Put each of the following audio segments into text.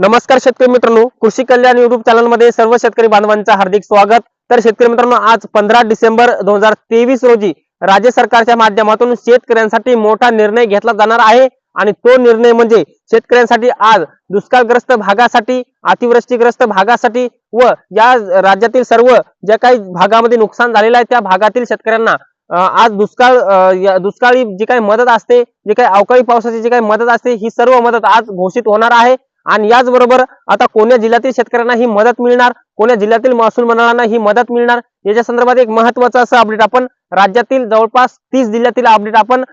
नमस्कार शेतकरी मित्रांनो कृषी कल्याण युट्यूब चॅनलमध्ये सर्व शेतकरी बांधवांचं हार्दिक स्वागत. तर शेतकरी मित्रांनो आज पंधरा डिसेंबर दोन हजार तेवीस रोजी राज्य सरकारच्या माध्यमातून शेतकऱ्यांसाठी मोठा निर्णय घेतला जाणार आहे आणि तो निर्णय म्हणजे शेतकऱ्यांसाठी आज दुष्काळग्रस्त भागासाठी अतिवृष्टीग्रस्त भागासाठी व या राज्यातील सर्व ज्या काही भागामध्ये नुकसान झालेलं आहे त्या भागातील शेतकऱ्यांना आज दुष्काळ दुष्काळी जी काही मदत असते जी काही अवकाळी पावसाची जी काही मदत असते ही सर्व मदत आज घोषित होणार आहे. आणि याचबरोबर आता कोण्या जिल्ह्यातील शेतकऱ्यांना ही मदत मिळणार? कोण्या जिल्ह्यातील महसूल मंडळांना ही मदत मिळणार? याच्या संदर्भात एक महत्वाचं असं अपडेट आपण राज्यातील जवळपास तीस जिल्ह्यातील अपडेट आपण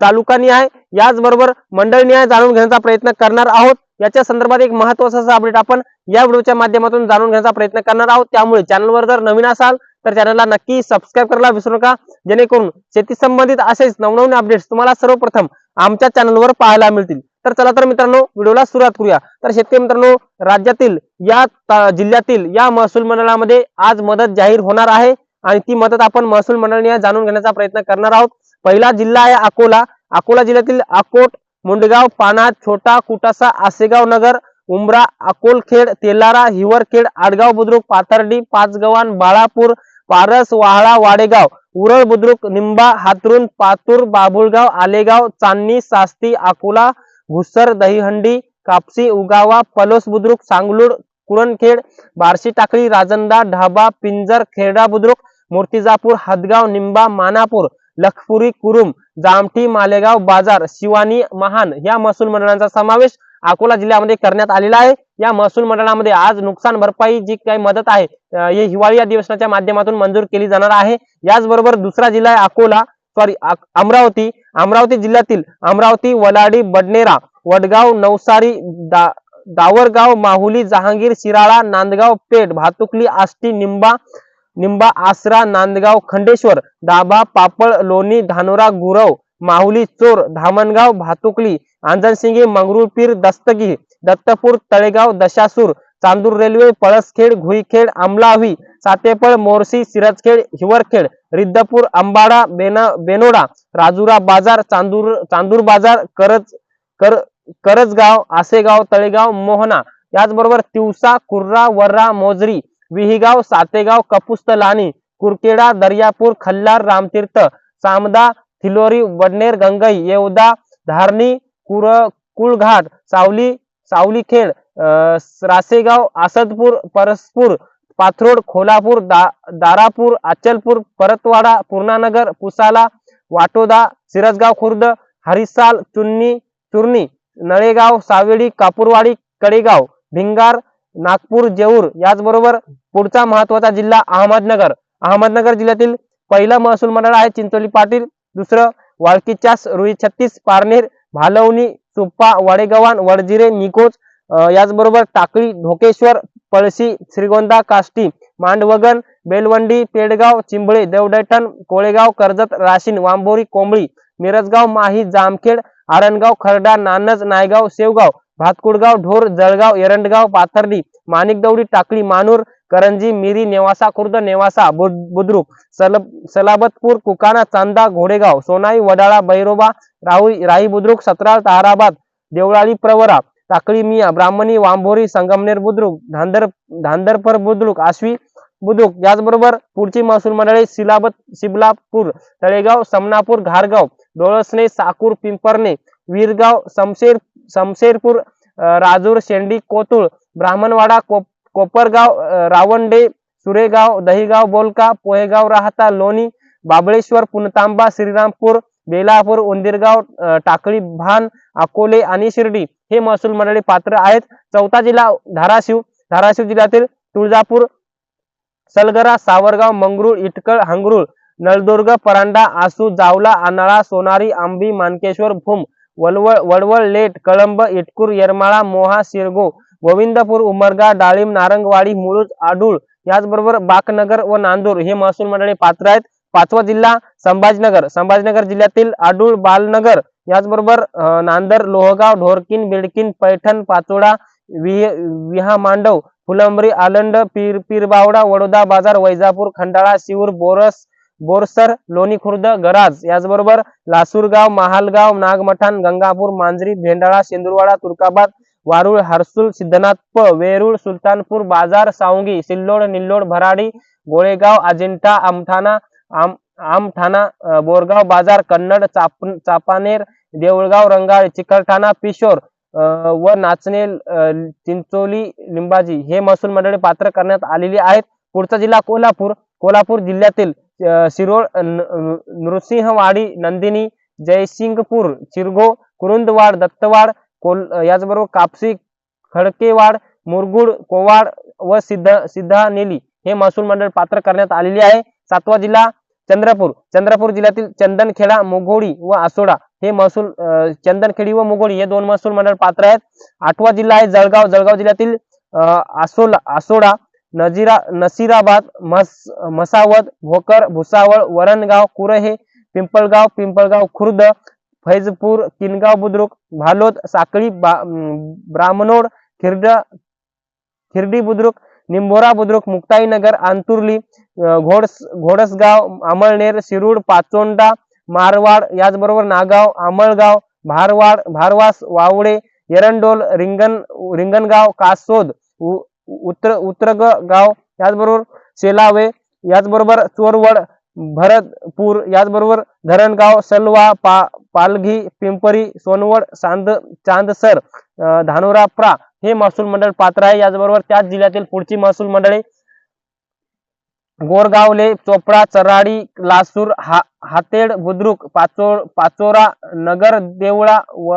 तालुकानी आहे. याचबरोबर मंडळनिहाय जाणून घेण्याचा प्रयत्न करणार आहोत. याच्या संदर्भात एक महत्वाचं असं अपडेट आपण या व्हिडिओच्या माध्यमातून जाणून घेण्याचा प्रयत्न करणार आहोत. त्यामुळे चॅनलवर जर नवीन असाल तर चॅनलला नक्की सबस्क्राईब करायला विसरू नका. जेणेकरून शेती संबंधित असेच नवनवीन अपडेट्स तुम्हाला सर्वप्रथम आमच्या चॅनलवर पाहायला मिळतील. तर चला तर मित्रांनो व्हिडिओला सुरुवात करूया. तर शेतकरी मित्रांनो राज्यातील या जिल्ह्यातील या महसूल मंडळामध्ये आज मदत जाहीर होणार आहे आणि ती मदत आपण महसूल मंडळाने जाणून घेण्याचा प्रयत्न करणार आहोत. पहिला जिल्हा आहे अकोला. अकोला जिल्ह्यातील अकोट मुंडगाव पाना छोटा कुटासा आसेगाव नगर उमरा अकोलखेड तेलारा हिवरखेड आडगाव बुद्रुक पाथर्डी पाचगव्हाण बाळापूर पारस वाहळा वाडेगाव उरळ बुद्रुक निंबा हातरुण पातूर बाभुळगाव आलेगाव चांदणी सास्ती अकोला घुसर दहीहंडी कापसी उगावा पलोस बुद्रुक सांगलूर कुरणखेड बार्शी टाकळी राजंदा ढाबा पिंजर खेरडा बुद्रुक मूर्तिजापूर हदगाव निंबा मानापूर लखपुरी कुरुम जामठी मालेगाव बाजार शिवानी महान या महसूल मंडळांचा समावेश अकोला जिल्ह्यामध्ये करण्यात आलेला आहे. या महसूल मंडळामध्ये आज नुकसान भरपाई जी काही मदत आहे हे हिवाळी अधिवेशनाच्या माध्यमातून मंजूर केली जाणार आहे. याचबरोबर दुसरा जिल्हा आहे अकोला सॉरी अमरावती. अमरावती जिल्ह्यातील अमरावती वलाडी बडनेरा वडगाव नवसारी दा दावरगाव माहुली जहांगीर शिराळा नांदगाव पेठ भातुकली आष्टी निंबा निंबा आसरा नांदगाव खंडेश्वर दाभा पापळ लोणी धानोरा गुरव माहुली चोर धामणगाव भातुकली आंजनसिंगी मंगरुळपीर दस्तगी दत्तपूर तळेगाव दशासूर चांदूर रेल्वे पळसखेड घुईखेड आमलावी सातेपळ मोरसी सिरजखेड हिवरखेड रिद्धपूर अंबाडा बेना बेनोडा राजुरा बाजार चांदूर चांदूर बाजार करज कर करजगाव आसेगाव तळेगाव मोहना याचबरोबर तिवसा कुर्रा वर्रा मोजरी विहिगाव सातेगाव कपुस्त लाणी कुरकेडा दर्यापूर खल्लार रामतीर्थ सामदा थिलोरी वडनेर गंगई येवदा धारणी कुर कुळघाट सावली सावलीखेड रासेगाव आसदपूर परसपूर पाथरोड खोलापूर दा दारापूर अचलपूर परतवाडा पूर्णानगर पुसाला वाटोदा सिरसगाव खुर्द हरिसाल चुन्नी चुर्णी नळेगाव सावेडी कापूरवाडी कडेगाव भिंगार नागपूर जेऊर याचबरोबर पुढचा महत्त्वाचा जिल्हा अहमदनगर. अहमदनगर जिल्ह्यातील पहिला महसूल मंडळ आहे चिंचोली पाटील दुसरं वाळकीचास रुई छत्तीस पारनेर भालवणी सुप्पा वडेगव्हाण वडजिरे निकोज याचबरोबर टाकळी ढोकेश्वर पळशी श्रीगोंदा काष्टी मांडवगण बेलवंडी पेडगाव चिंबळे देवडैठण कोळेगाव कर्जत राशीन वांबोरी कोंबळी मिरजगाव माही जामखेड आरणगाव खरडा नानज नायगाव शेवगाव भातकुडगाव ढोर जळगाव एरंडगाव पाथर्डी माणिकदौडी टाकळी मानूर करंजी मिरी नेवासा खुर्द नेवासा बुद्रुक सल सलाबतपूर कुकाना चांदा घोडेगाव सोनाई वडाळा बैरोबा राहुई राही बुद्रुक सतराळ ताराबाद देवळाली प्रवरा टाकळी मिया ब्राह्मणी वांभोरी संगमनेर बुद्रुक धांदर धांदरपर बुद्रुक आश्वी बुद्रुक याचबरोबर पुढची महसूल मंडळे सिलाबत शिबलापूर तळेगाव समनापूर घारगाव डोळसणे साकूर पिंपरणे वीरगाव समशेर समशेरपूर राजूर शेंडी कोतुळ ब्राह्मणवाडा कोप कोपरगाव रावणडे रावंडे सुरेगाव दहीगाव बोलका पोहेगाव राहता लोणी बाबळेश्वर पुनतांबा श्रीरामपूर बेलापूर उंदीरगाव टाकळी भान अकोले आणि शिर्डी हे महसूल मंडळी पात्र आहेत. चौथा जिल्हा धाराशिव. धाराशिव जिल्ह्यातील तुळजापूर सलगरा सावरगाव मंगरुळ इटकळ हंगरुळ नळदुर्ग परांडा आसू जावला आनाळा सोनारी आंबी मानकेश्वर भूम वलवळ वडवळ लेट कळंब इटकूर येरमाळा मोहा शिरगो गोविंदपूर उमरगा डाळिंब नारंगवाडी मुळूज आडूळ याचबरोबर बाकनगर व नांदूर हे महसूल मंडळी पात्र आहेत. पाचवा जिल्हा संभाजीनगर. संभाजीनगर जिल्ह्यातील आडूळ बालनगर. याचबरोबर नांदर लोहगाव ढोरकीन बिडकीन पैठण पाचोडा विहा मांडव फुलंबरी आलंड पीर पीरबावडा वडोदा बाजार वैजापूर खंडाळा शिवूर बोरस बोरसर लोणी खुर्द गराज. याचबरोबर लासूरगाव महालगाव नागमठाण गंगापूर मांजरी भेंडाळा शेंदुरवाडा तुर्काबाद वारुळ हर्सुल सिद्धनाथ प वेरूळ सुलतानपूर बाजार सावंगी सिल्लोड निल्लोड भराडी गोळेगाव अजिंठा आमठाणा आम आमठाणा बोरगाव बाजार कन्नड चाप चापानेर देऊळगाव रंगाळ चिकलठाणा पिशोर व नाचणे चिंचोली लिंबाजी हे महसूल मंडळी पात्र करण्यात आलेली आहेत. पुढचा जिल्हा कोल्हापूर. कोल्हापूर जिल्ह्यातील शिरोळ नृसिंहवाडी नंदिनी जयसिंगपूर चिरगो कुरुंदवाड दत्तवाड कोल याचबरोबर कापसी खडकेवाड मुरगुड कोवाड व सिद्ध सिद्धानेली हे महसूल मंडळ पात्र करण्यात आलेली आहे. सातवा जिल्हा चंद्रपूर. चंद्रपूर जिल्ह्यातील चंदनखेडा मोघोडी व आसोडा हे महसूल चंदनखेडी व मोघोडी हे दोन महसूल मंडळ पात्र आहेत. आठवा जिल्हा आहे जळगाव. जळगाव जिल्ह्यातील आसोला आसोडा नजिरा नसीराबाद मस मसावद भोकर भुसावळ वरणगाव कुरहे पिंपळगाव पिंपळगाव खुर्द फैजपूर किनगाव बुद्रुक भालोद साकळी बा- ब्राह्मणोड खिर्ड खिर्डी बुद्रुक निंभोरा बुद्रुक मुक्ताईनगर आंतुर्ली घोडस घोडसगाव अमळनेर शिरूड पाचोंडा मारवाड याचबरोबर नागाव आमळगाव भारवाड भारवास वावडे एरंडोल रिंगण रिंगणगाव कासोद उ- उत्र उत्रग गाव याचबरोबर शेलावे याचबरोबर चोरवड भरतपूर याचबरोबर धरणगाव सलवा पा पालघी पिंपरी सोनवड सांद चांदसर धानोराप्रा हे महसूल मंडळ पात्र आहे. याचबरोबर त्याच जिल्ह्यातील पुढची महसूल मंडळे गोरगावले चोपडा चराडी लासूर हा हातेड बुद्रुक पाचो पाचोरा नगर देवळा व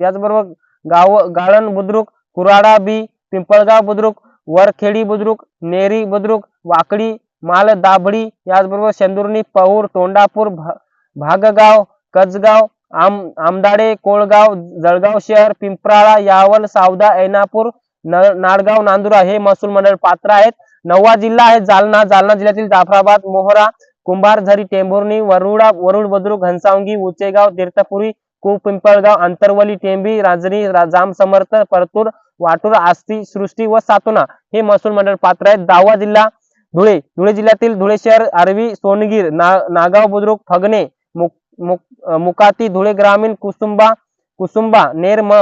याचबरोबर गाव गाळण बुद्रुक कुराडा बी पिंपळगाव बुद्रुक वरखेडी बुद्रुक नेरी बुद्रुक वाकडी मालदाभडी याचबरोबर शेंदुर्णी पौर तोंडापूर भा- भागगाव कजगाव आम आमदाडे कोळगाव जळगाव शहर पिंपराळा यावल सावदा ऐनापूर नाडगाव नांदुरा हे महसूल मंडळ पात्र आहेत. नववा जिल्हा आहे जालना. जालना जिल्ह्यातील जाफराबाद मोहरा कुंभारझरी टेंभुर्णी वरुडा वरुड बद्रुक घनसावंगी उचेगाव तीर्थपुरी कुपिंपळगाव अंतरवली टेंबी राजनी जाम समर्थ परतूर वाटूर आस्ती सृष्टी व सातोना हे महसूल मंडळ पात्र आहेत. दहावा जिल्हा धुळे. धुळे जिल्ह्यातील धुळे शहर आरवी सोनगीर ना नागाव बुद्रुक फगणे मुक मुक मुकाती धुळे ग्रामीण कुसुंबा कुसुंबा नेरम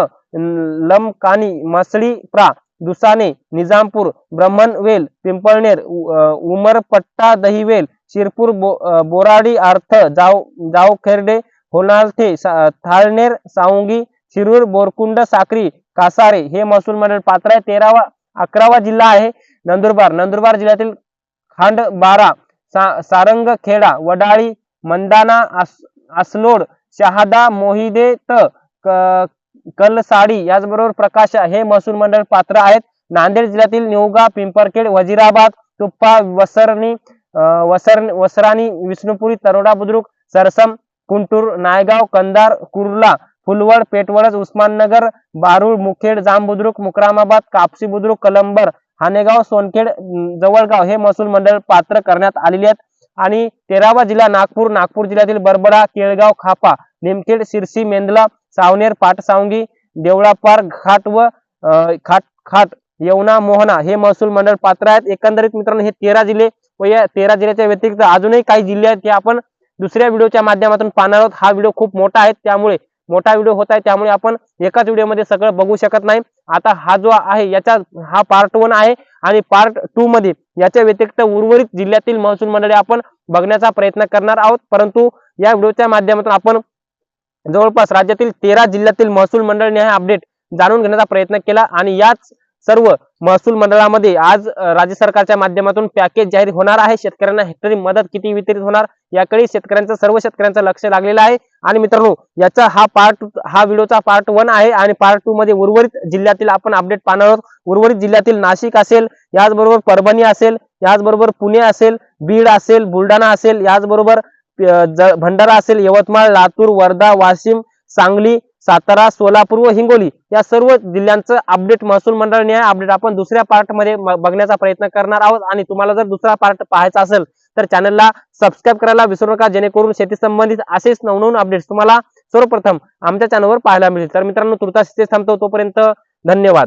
लमकानी मसळी प्रा दुसाने निजामपूर ब्रह्मणवेल पिंपळनेर उमरपट्टा दहिवेल शिरपूर बो, बोराडी अर्थ जाव जावखेर्डे होनालथे सा- थाळनेर सावंगी शिरूर बोरकुंड साक्री कासारे हे महसूल मंडळ पात्र आहे. तेरावा अकरावा जिल्हा आहे नंदुरबार. नंदुरबार जिल्ह्यातील खांड बारा सा, सारंगखेडा वडाळी मंदाना आस, आसलोड शहादा मोहिदे त कलसाडी याचबरोबर प्रकाश हे महसूल मंडळ पात्र आहेत. नांदेड जिल्ह्यातील निवगा पिंपरखेड वजिराबाद तुप्पा वसरणी वसर वसराणी विष्णुपुरी तरोडा बुद्रुक सरसम कुंटूर नायगाव कंदार कुर्ला फुलवड पेटवळज उस्माननगर बारुळ मुखेड जाम बुद्रुक मुक्रामाबाद कापसी बुद्रुक कलंबर हानेगाव सोनखेड जवळगाव हे महसूल मंडळ पात्र करण्यात आलेली आहेत. आणि तेरावा जिल्हा नागपूर. नागपूर जिल्ह्यातील बरबडा केळगाव खापा निमखेड शिरसी मेंदला सावनेर पाटसावंगी देवळापार घाट व खाट खाट यवना मोहना हे महसूल मंडळ पात्र आहेत. एकंदरीत मित्रांनो हे तेरा जिल्हे व या तेरा जिल्ह्याच्या व्यतिरिक्त अजूनही काही जिल्हे आहेत ते आपण दुसऱ्या व्हिडिओच्या माध्यमातून पाहणार आहोत. हा व्हिडिओ खूप मोठा आहे त्यामुळे मोठा व्हिडिओ होत आहे त्यामुळे आपण एकाच व्हिडिओमध्ये सगळं बघू शकत नाही. आता हा जो आहे याचा हा पार्ट वन आहे आणि पार्ट टू मध्ये याच्या व्यतिरिक्त उर्वरित जिल्ह्यातील महसूल मंडळे आपण बघण्याचा प्रयत्न करणार आहोत. परंतु या व्हिडिओच्या माध्यमातून आपण जवळपास राज्यातील तेरा जिल्ह्यातील महसूल मंडळने हा अपडेट जाणून घेण्याचा प्रयत्न केला आणि याच सर्व महसूल मंडळामध्ये आज राज्य सरकारच्या माध्यमातून पॅकेज जाहीर होणार आहे. शेतकऱ्यांना हेक्टरी मदत किती वितरित होणार याकडे शेतकऱ्यांचं सर्व शेतकऱ्यांचं लक्ष लागलेलं आहे. आणि मित्रांनो याचा हा पार्ट हा व्हिडिओचा पार्ट वन आहे आणि पार्ट टू मध्ये उर्वरित जिल्ह्यातील आपण अपडेट पाहणार आहोत. उर्वरित जिल्ह्यातील नाशिक असेल याचबरोबर परभणी असेल याचबरोबर पुणे असेल बीड असेल बुलढाणा असेल याचबरोबर भंडारा असेल यवतमाळ लातूर वर्धा वाशिम सांगली सातारा सोलापूर व हिंगोली या सर्व जिल्ह्यांचं अपडेट महसूल मंडळाने अपडेट आपण दुसऱ्या पार्टमध्ये बघण्याचा प्रयत्न करणार आहोत. आणि तुम्हाला जर दुसरा पार्ट पाहायचा असेल तर चॅनलला सबस्क्राईब करायला विसरू नका. जेणेकरून शेती संबंधित असेच नवनवीन अपडेट्स तुम्हाला सर्वप्रथम आमच्या चॅनलवर पाहायला मिळेल तर मित्रांनो तुर्तास थांबतो. तोपर्यंत धन्यवाद.